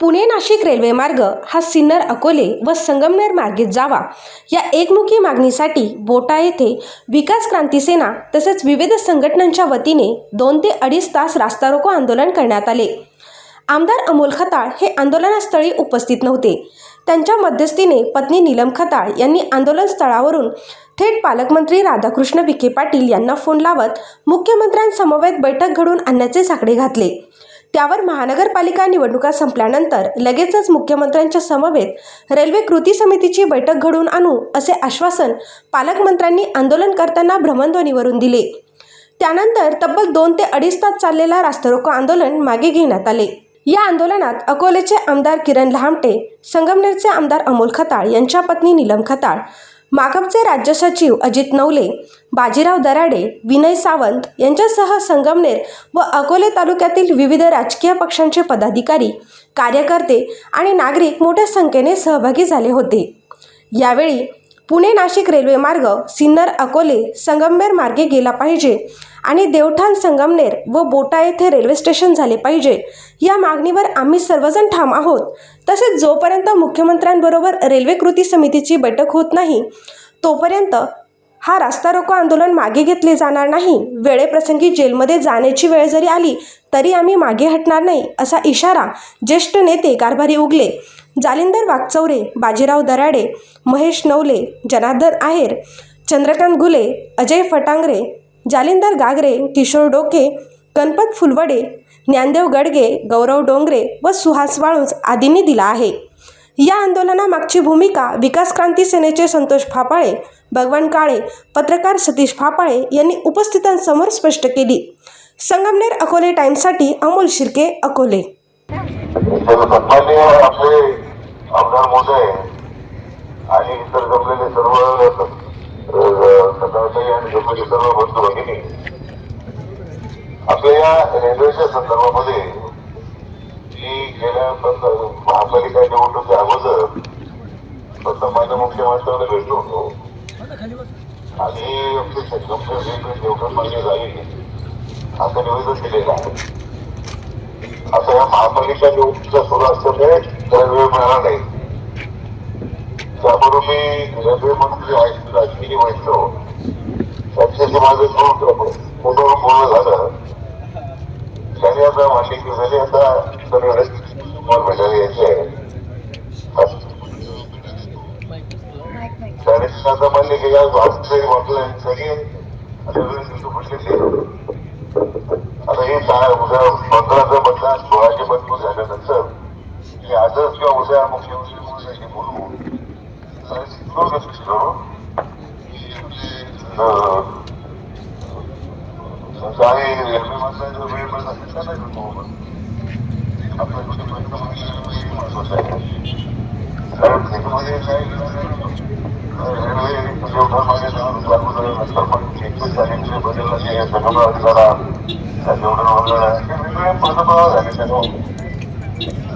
Pune Nashik railway मार्ग हा सिन्नर अकोले व संगमनेर मार्गे जावा. या एकमुखी मागणीसाठी बोटा येथे विकास क्रांती सेना तसेच विविध संघटनांच्या वतीने दोन ते अडीच तास रास्ता रोको आंदोलन करण्यात आले. आमदार अमोल खताळ हे आंदोलनास्थळी उपस्थित नव्हते. त्यांच्या मध्यस्थीने पत्नी नीलम खताळ यांनी आंदोलन स्थळावरून थेट पालकमंत्री राधाकृष्ण विखे पाटील यांना फोन लावत मुख्यमंत्र्यांसमवेत बैठक घडवून आणण्याचे साकडे घातले. त्यावर महानगरपालिका निवडणुका संपल्यानंतर लगेचच मुख्यमंत्र्यांच्या समवेत रेल्वे कृती समितीची बैठक घडवून आणू असे आश्वासन पालकमंत्र्यांनी आंदोलन करताना भ्रमणध्वनीवरून दिले. त्यानंतर तब्बल दोन ते अडीच तास चाललेला रास्तरोको आंदोलन मागे घेण्यात आले. या आंदोलनात अकोलेचे आमदार किरण लहामटे संगमनेरचे आमदार अमोल खताळ यांच्या पत्नी नीलम खताळ माकपचे राज्य सचिव अजित नवले बाजीराव दराडे विनय सावंत यांच्यासह संगमनेर व अकोले तालुक्यातील विविध राजकीय पक्षांचे पदाधिकारी कार्यकर्ते आणि नागरिक मोठ्या संख्येने सहभागी झाले होते. यावेळी पुणे नाशिक रेल्वे मार्ग सिन्नर अकोले संगमनेर मार्गे गेला पाहिजे आणि देवठाण संगमनेर व बोटा येथे रेल्वे स्टेशन झाले पाहिजे. या मागणीवर आम्ही सर्वजण ठाम आहोत. तसेच जोपर्यंत मुख्यमंत्र्यांबरोबर रेल्वे कृती समितीची बैठक होत नाही तोपर्यंत हा रास्ता रोको आंदोलन मागे घेतले जाणार नाही. वेळेप्रसंगी जेलमध्ये जाण्याची वेळ जरी आली तरी आम्ही मागे हटणार नाही असा इशारा ज्येष्ठ नेते कारभारी उगले जालिंदर वागचौरे बाजीराव दराडे महेश नवले जनार्दन आहेर चंद्रकांत गुले अजय फटांगरे जालिंदर गागरे किशोर डोके गणपत फुलवडे ज्ञानदेव गडगे गौरव डोंगरे व सुहास वाळूज आदींनी दिला आहे. या आंदोलनामागची भूमिका विकास क्रांती सेनेचे संतोष फापाळे भगवान काळे पत्रकार सतीश फापाळे यांनी उपस्थितांसमोर स्पष्ट केली. संगमनेर अकोले टाइम्ससाठी अमोल शिर्के अकोले. आणि इतर जमलेले सर्व सकाळचे आणि जमलेले सर्व बंधू भगिनी आपल्या या रेल्वेच्या संदर्भामध्ये मी गेल्या पंधरा महापालिका निवडणुकीच्या अगोदर सन्मान्य मुख्यमंत्र्यांना भेटलो होतो. आणि आपली संगमनेर रेल्वे देवघर मार्गे जाईल असं निवेदन दिलेलं आहे. आता या महापालिका निवडणुकीच्या सुरू असल्यामुळे त्याला वेळ मिळाला नाही. त्यामुळे मी रेल्वे मंत्री आहेत राजकीय वैष्णव त्यांच्याशी माझं दोन फोनवर बोलणं झालं. त्यांनी आता मांडणी झाली आता सगळे भेटायला यायचे आहे. त्याने आता म्हणले की आज वाचतरी वाटलं सगळे आता हे काय उद्या पंधराचं मतदान सोळाचे मतदान झाल्यानंतर आजच किंवा उद्या मुख्यमंत्री महोदयांशी बोलू. रेल्वे मंत्र्यांचा वेळ मिळत काय रेल्वे पुरवठामध्ये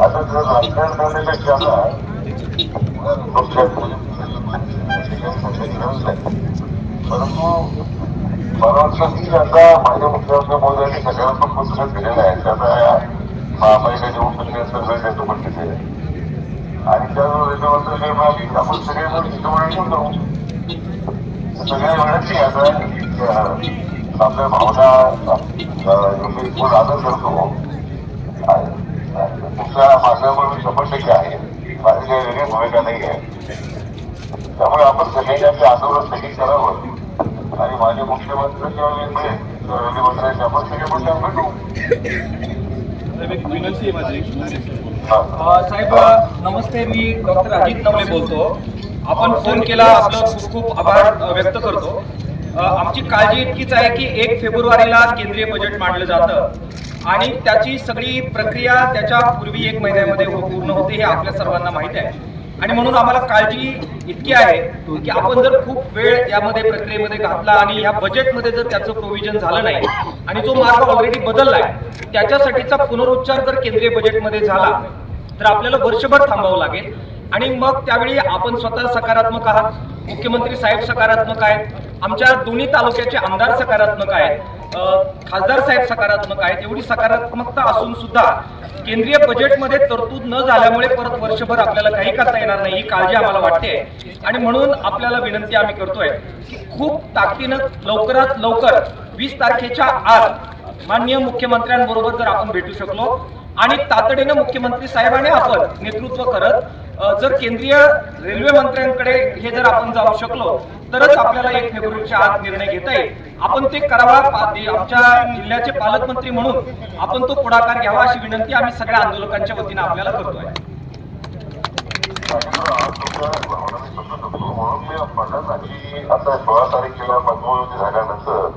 आता जर राजकारण करण्यापेक्षा परंतु मला वाटतं की आता माझ्या मुख्यमंत्री मोदयांनी सगळ्यांना पुस्तक दिलेलं आहे त्याचा महापालिका निवडणुकीनंतर वेळ देतो पण तिथे आणि त्या रेल्वेमंत्री काही मिळाली आपण सगळे जण हिशोबाने घेऊन जाऊ सगळ्या वेळाची आता आपल्या भावना अं, आदर करतो तुमच्या मागण्यावर मी शंभर टक्के आहे माझी काही वेगळी भूमिका नाही आहे त्यामुळे आपण सगळ्यांनी आंदोलन स्थगित करावं. आणि माझे मुख्यमंत्री मंत्र्यांशी आपण सगळे भेटू. साहेब, विनंती माझी. हा. नमस्ते मी डॉक्टर अजित नवले बोलतो. आपण फोन केला आपलं खूप खूप आभार व्यक्त करतो. आमची काळजी इतकीच आहे की एक फेब्रुवारीला केंद्रीय बजेट मांडलं जातं. आणि त्याची सगळी प्रक्रिया त्याच्या पूर्वी एक महिन्यामध्ये हो- पूर्ण होते हे आपल्या सर्वांना माहीत आहे. आणि म्हणून आम्हाला काळजी इतकी आहे की आपण जर खूप वेळ यामध्ये प्रक्रियेमध्ये घातला आणि या बजेटमध्ये जर त्याचं प्रोव्हिजन झालं नाही आणि जो मार्ग ऑलरेडी बदललाय त्याच्यासाठीचा पुनरुच्चार जर केंद्रीय बजेटमध्ये झाला तर आपल्याला वर्षभर थांबावं लागेल. आणि मग त्यावेळी आपण स्वतः सकारात्मक आहात. मुख्यमंत्री साहेब सकारात्मक आहेत. आमच्या दोन्ही तालुक्याचे आमदार सकारात्मक आहेत खासदार साहेब सकारात्मक आहेत एवढी सकारात्मकता असून सुद्धा केंद्रीय बजेटमध्ये तरतूद न झाल्यामुळे परत वर्षभर आपल्याला काही करता येणार नाही ही काळजी आम्हाला वाटते. आणि म्हणून आपल्याला विनंती आम्ही करतोय की खूप ताकदीनं लवकरात लवकर वीस तारखेच्या आत माननीय मुख्यमंत्र्यांबरोबर जर आपण भेटू शकलो आणि तातडीनं मुख्यमंत्री साहेबांनी आपण नेतृत्व करत जर केंद्रीय रेल्वे मंत्र्यांकडे हे जर आपण जाऊ शकलो तरच आपल्याला एक फेब्रुवारीच्या आत निर्णय घेता येईल. आपण ते करावा आमच्या जिल्ह्याचे पालकमंत्री म्हणून आपण तो पुढाकार घ्यावा अशी विनंती आम्ही सगळ्या आंदोलकांच्या वतीने आपल्याला करतोय. आता सोळा तारखेला मतमोजणी झाल्यानंतर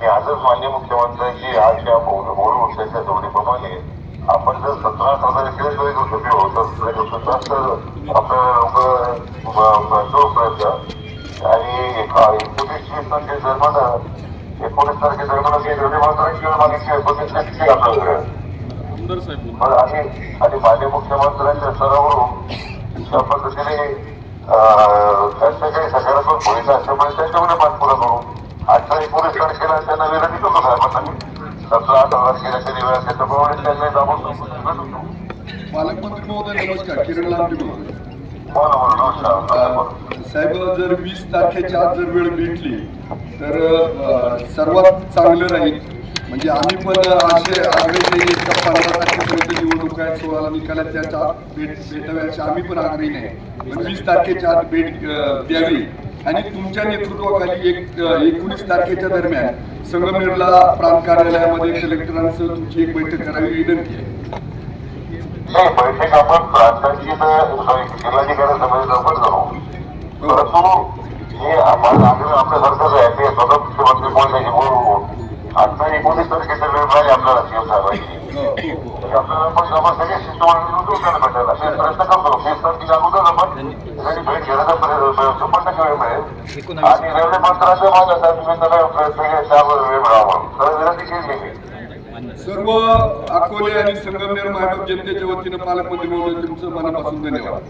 मी आजच मान्य मुख्यमंत्र्यांची आज या मूळ वर्षाच्या जोडीप्रमाणे आपण जर सतरा हजार केले तरी सोपे होत असतं तर आपलं लोक प्रयत्न आणि एकोणीस वीस तारखे दरम्यान एकोणीस तारखे दरम्यान जे रेल्वे मंत्र्यांची किंवा मागितली एकोणीस तारखे आपल्याकडे पण आणि मान्य मुख्यमंत्र्यांच्या स्तरावरून त्या पद्धतीने अं, त्यांच्या काही सकारात्मक भूमिका असल्यामुळे त्यांच्यामध्ये पाठपुरा करू एकोणीस तारखेला त्यांना विनंती करतो साहेबांना मी सतरा आठ हजार केल्याच्या निवेदन त्याच्याप्रमाणे त्यांना दाबून पालकमंत्री महोदय नमस्कार. किरण लांबे महोदय. हो ना नमस्कार. साहेब जर वीस तारखेच्या आत जर वेळ भेटली तर सर्वात चांगलं राहील म्हणजे आम्ही पण असे आग्रही नाही निवडणूक आहेत सोळाला निकाल आहे त्याच्या भेट भेटाव्याचे आम्ही पण आग्रही नाही. वीस तारखेच्या आत भेट द्यावी. आणि तुमच्या नेतृत्वाखाली एक एकोणीस तारखेच्या दरम्यान संगमनेरला प्रांत कार्यालयामध्ये कलेक्टरांसह तुमची एक बैठक करावी विनंती आहे. बैठक आपण प्रांतांची तर सॉरी जिल्हाधिकारी समिती आपण करू परंतु हे आपण आग्रह आपल्यासारखंच आहे ते स्वतः मुख्यमंत्री बोलण्याची बोलू आता एकोणीस तारखेचा वेळ पाहिजे आपल्याला सीएम साहेबांची आपल्याला पण आपण सगळे शिष्टमंडळ करायला भेटेल असे प्रयत्न करतो वीस तारखेच्या अगोदर आपण सगळी भेट घेण्याचा प्रयत्न शंभर टक्के वेळ मिळेल आणि रेल्वे माझ्या प्रयत्न त्यावर वेळ मिळावा तर विनंती केली आहे मी सर्व अकोले आणि संगमनेर महाराज जनतेच्या वतीनं पालकमंत्री महोदय तुमचं मनापासून धन्यवाद.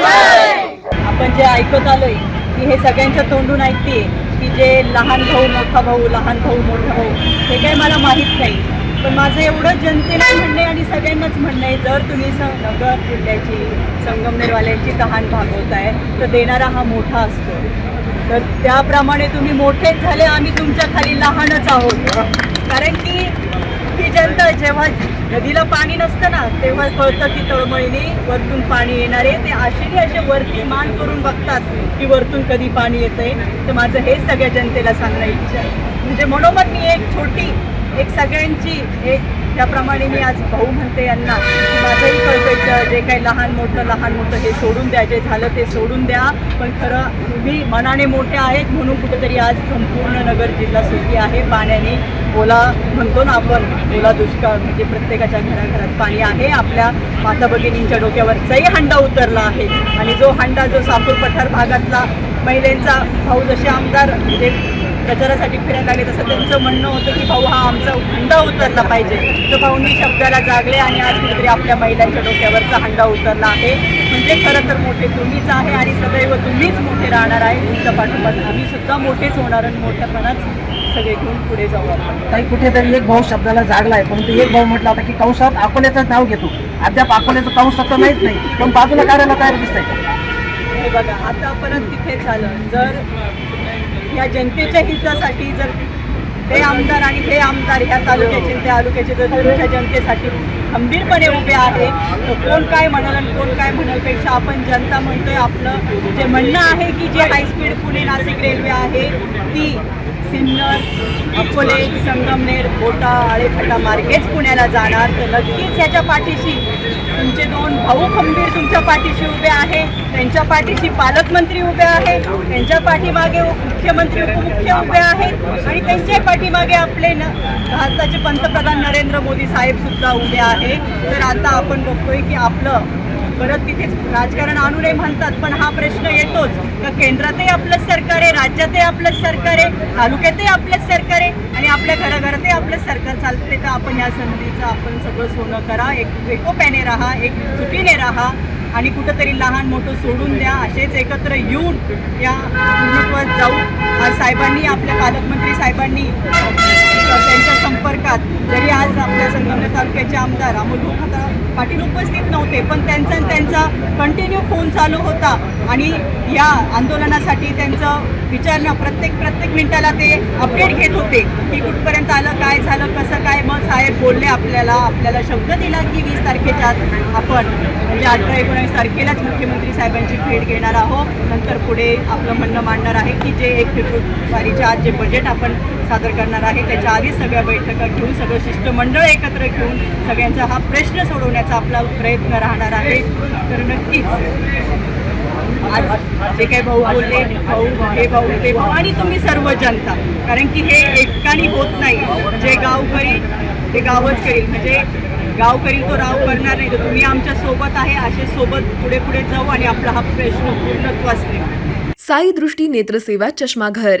आपण जे ऐकत आलोय की हे सगळ्यांच्या तोंडून ऐकते की जे लहान भाऊ मोठा भाऊ लहान भाऊ मोठा भाऊ हे काही मला माहीत नाही. पण माझं एवढं जनतेला म्हणणं आहे आणि सगळ्यांनाच म्हणणं आहे जर तुम्ही सं नगर जिल्ह्याची संगमनेरवाल्यांची तहान भागवताय तर देणारा हा मोठा असतो. तर त्याप्रमाणे तुम्ही मोठेच झाले आम्ही तुमच्या खाली लहानच आहोत. कारण की जनता जेव्हा नदीला पाणी नसतं ना तेव्हा कळतं की तळमळीने वरतून पाणी येणारे ते असेही असे वरती मान करून बघतात की वरतून कधी पाणी येतंय. तर माझं हेच सगळ्या जनतेला सांगणं इच्छा म्हणजे मनोमत मी एक छोटी एक सगळ्यांची एक त्याप्रमाणे मी आज भाऊ म्हणते यांना की माझंही कळतंयचं जे काही लहान मोठं लहान मोठं हे सोडून द्या जे झालं ते सोडून द्या. पण खरं तुम्ही मनाने मोठे आहेत म्हणून कुठेतरी आज संपूर्ण नगर जिल्हा सुखी आहे पाण्याने ओला म्हणतो ना आपण ओला दुष्काळ म्हणजे प्रत्येकाच्या घराघरात पाणी आहे. आपल्या माता भगिनींच्या डोक्यावरचाही हांडा उतरला आहे. आणि जो हांडा जो सापूर पठार भागातला महिलांचा भाऊ जसे आमदार म्हणजे प्रचारासाठी फिरायला लागले तसं त्यांचं म्हणणं होतं की भाऊ हा आमचा हंडा उतरला पाहिजे. तर भाऊंनी शब्दाला जागले आणि आज कुठेतरी आपल्या महिलांच्या डोक्यावरचा हंडा उतरला आहे. म्हणजे खरं तर मोठे तुम्हीच आहे आणि सदैव तुम्हीच मोठे राहणार आहे. तुमच्या पाठोपाठ आम्ही सुद्धा मोठेच होणार आणि मोठ्यापणाच सगळे घेऊन पुढे जाऊ आपण. काही कुठेतरी एक भाऊ शब्दाला जागलाय परंतु एक भाऊ म्हटला होता की कंसात अकोल्याचं नाव घेतो. अद्याप अकोल्याचं कंस तर नाहीच नाही पण बाजूला काढायला तयार दिसतंय. हे बघा आता परत तिथे झालं जर या जनतेच्या हितासाठी जर ते आमदार आणि हे आमदार ह्या तालुक्याचे त्या तालुक्याचे जर तुमच्या जनतेसाठी खंबीरपणे उभे आहे तर कोण काय म्हणाल आणि कोण काय म्हणालपेक्षा आपण जनता म्हणतोय आपलं. जे म्हणणं आहे की जे हायस्पीड पुणे नाशिक रेल्वे आहे ती सिन्नर अकोले संगमनेर कोटा आळेफाटा मार्गेच पुण्याला जाणार. तर नक्कीच ह्याच्या पाठीशी तुमचे दोन भाऊ खंबीर तुमच्या पाठीशी उभे आहे. त्यांच्या पाठीशी पालकमंत्री उभे आहे. त्यांच्या पाठीमागे मुख्यमंत्री उपमुख्य उभे आहेत. आणि त्यांच्या पाठीमागे आपले न भारताचे पंतप्रधान नरेंद्र मोदी साहेब सुद्धा उभे आहे. तर आता आपण बघतोय की आपलं परत तिथेच राजकारण आणू नये म्हणतात पण हा प्रश्न येतोच. का केंद्रातही आपलंच सरकार आहे राज्यातही आपलंच सरकार आहे तालुक्यातही आपलंच सरकार आहे आणि आपल्या घराघरातही आपलंच सरकार चालते तर आपण या संधीचं आपण सगळं सोनं करा एक एकोप्याने राहा एक चुकीने राहा आणि कुठंतरी लहान मोठं सोडून द्या असेच एकत्र येऊन या पूर्णत्वात जाऊ. साहेबांनी आपल्या पालकमंत्री साहेबांनी त्यांच्या संपर्कात जरी आज आपल्या संगमनेर तालुक्याचे आमदार अमोल खाता पाटील उपस्थित नव्हते पण त्यांचा आणि त्यांचा कंटिन्यू फोन चालू होता. आणि या आंदोलनासाठी त्यांचं विचारणं प्रत्येक प्रत्येक मिनिटाला ते अपडेट घेत होते की कुठपर्यंत आलं काय झालं कसं काय. मग साहेब बोलले आपल्याला आपल्याला शब्द दिला की वीस तारखेच्या आत आपण म्हणजे अठरा एकोणावीस तारखेलाच मुख्यमंत्री साहेबांची भेट घेणार आहोत. नंतर पुढे आपलं म्हणणं मांडणार आहे की जे एक फेब्रुवारीच्या आज जे बजेट आपण सादर करणार आहे त्याच्या आधीच सगळ्या बैठका घेऊन सगळं शिष्टमंडळ एकत्र घेऊन सगळ्यांचा हा प्रश्न सोडवण्याचा आपला प्रयत्न राहणार आहे. तर नक्कीच. आज जे काही भाऊ बोलले भाऊ हे भाऊ ते भाऊ आणि तुम्ही सर्व जनता कारण की हे एकाने होत नाही. जे गाव करील ते गावच करील. म्हणजे गाव करील तो राव करणार नाही. तर तुम्ही आमच्यासोबत आहे असे सोबत पुढे पुढे जाऊ आणि आपला हा प्रश्न पूर्णत्वास नेऊ साई दृष्टी नेत्रसेवा चष्माघर.